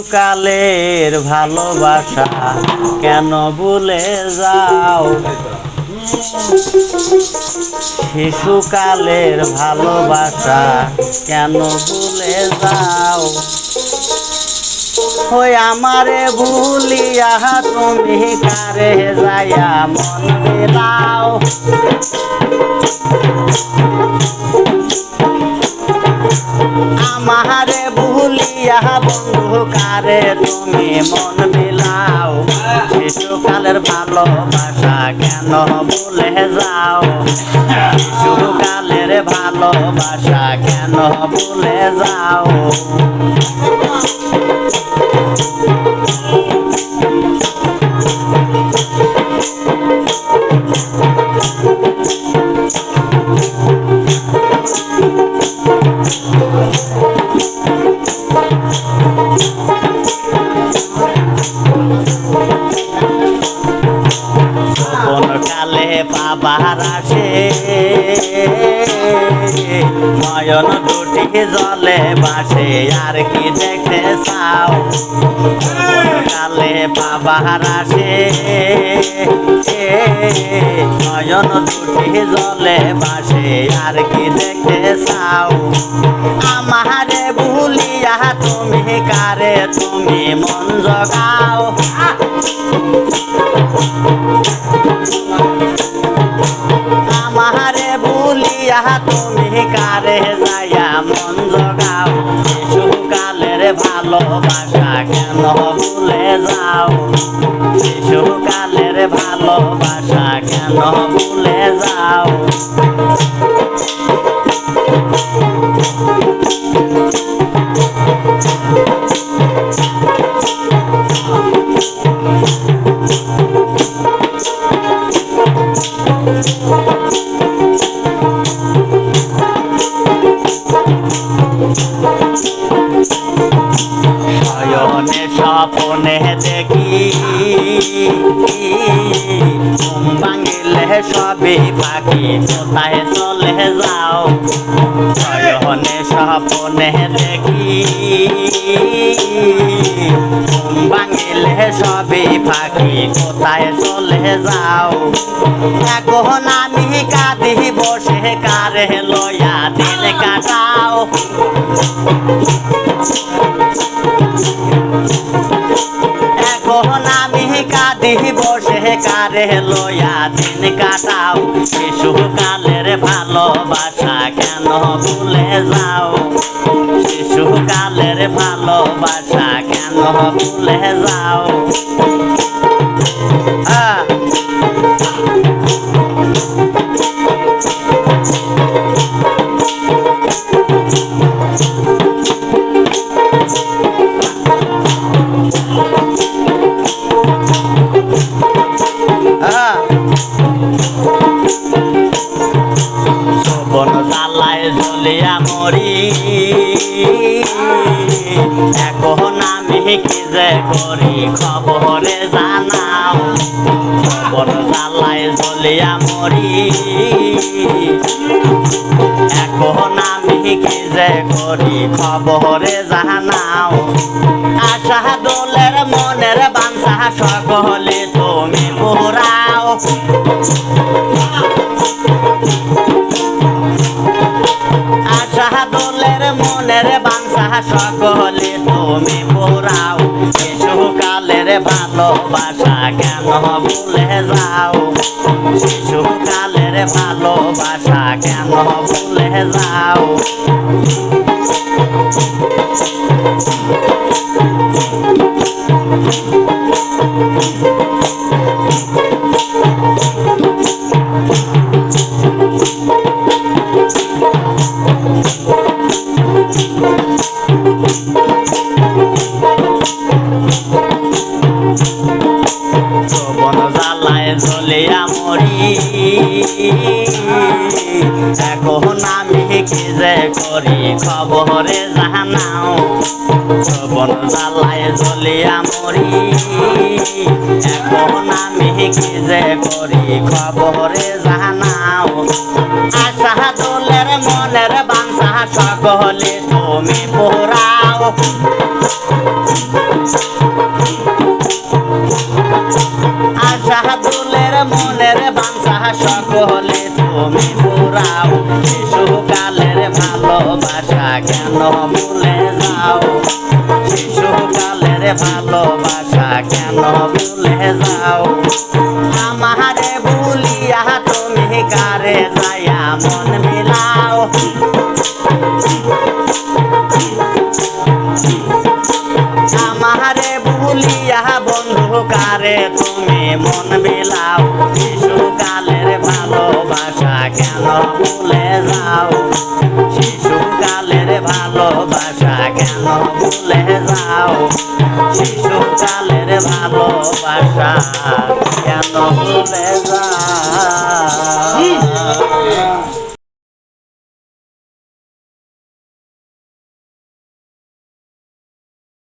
শিশুকালের ভালোবাসা কেন ভুলে যাও? শিশুকালের ভালোবাসা কেন ভুলে যাও? ওই আমারে ভুলিয়া তুমি কারে যাইয়া মন দিলাও কারে তুমি মন মিলাও। শিশুকালের ভালোবাসা কেন ভুলে যাও? শিশুকালের ভালোবাসা কেন ভুলে যাও? নয়ন দুটি জলে বাসে, আর কি দেখে চাও? কালে পাবার আসে। নয়ন দুটি জলে বাসে, আর কি দেখে চাও? আমারে ভুলিয়া তুমি কারে, তুমি মন জগাও। তুমি কারে যায়া মন জগাও শিশুকালের ভালোবাসা কেন ভুলে যাও? শিশুকালের ভালোবাসা কেন ভুলে যাও? শয়নে স্বপনে দেখি। ভাঙিলে সবই পাখি কোথায় চলে যাও? শয়নে স্বপনে দেখি। ভাঙিলে সবই পাখি কোথায় চলে যাও? এখন আমি কাঁদি বসে কারে লয়া দিন কাটাও। এখন আমি কাঁদি বসে কারে লয়া দিন কাটাও। শিশুকালের ভালোবাসা কেন ভুলে যাও? শিশুকালের ভালোবাসা কেন ভুলে যাও? মরি এখন আমি কি যে করি, খবরে জানাও। শোভন জ্বালায় জ্বলিয়া মরি। এখন আমি কি যে করি, খবরে জানাও। আশা দোলের মনের বাঞ্ছা সকলে তুমি পুরাও মনের বাঞ্ছা সকলে তুমি পুরাও শিশুকালের ভালোবাসা কেন ভুলে যাও? শিশুকালের ভালোবাসা কেন ভুলে যাও? যৌবন জ্বালায় জ্বলিয়া মরি। এখন আমি কি যে করি, খবরে জানাও যৌবন জ্বালায় জ্বলিয়া মরি। এখন আমি কি যে করি, খবরে জানাও আশা দোলের মনের বাংশা সকলে তুমি পোড়াও ভালোবাসা কেন ভুলে যাও? আমারে ভুলিয়া তুমি কারে যায়া মন মিলাও? আমারে ভুলিয়া বন্ধু কারে তুমি মন বিলাও শিশুকালের ভালোবাসা কেন ভুলে কেন ভুলে যাও শিশুকালের ভালোবাসা কেন ভুলে যাও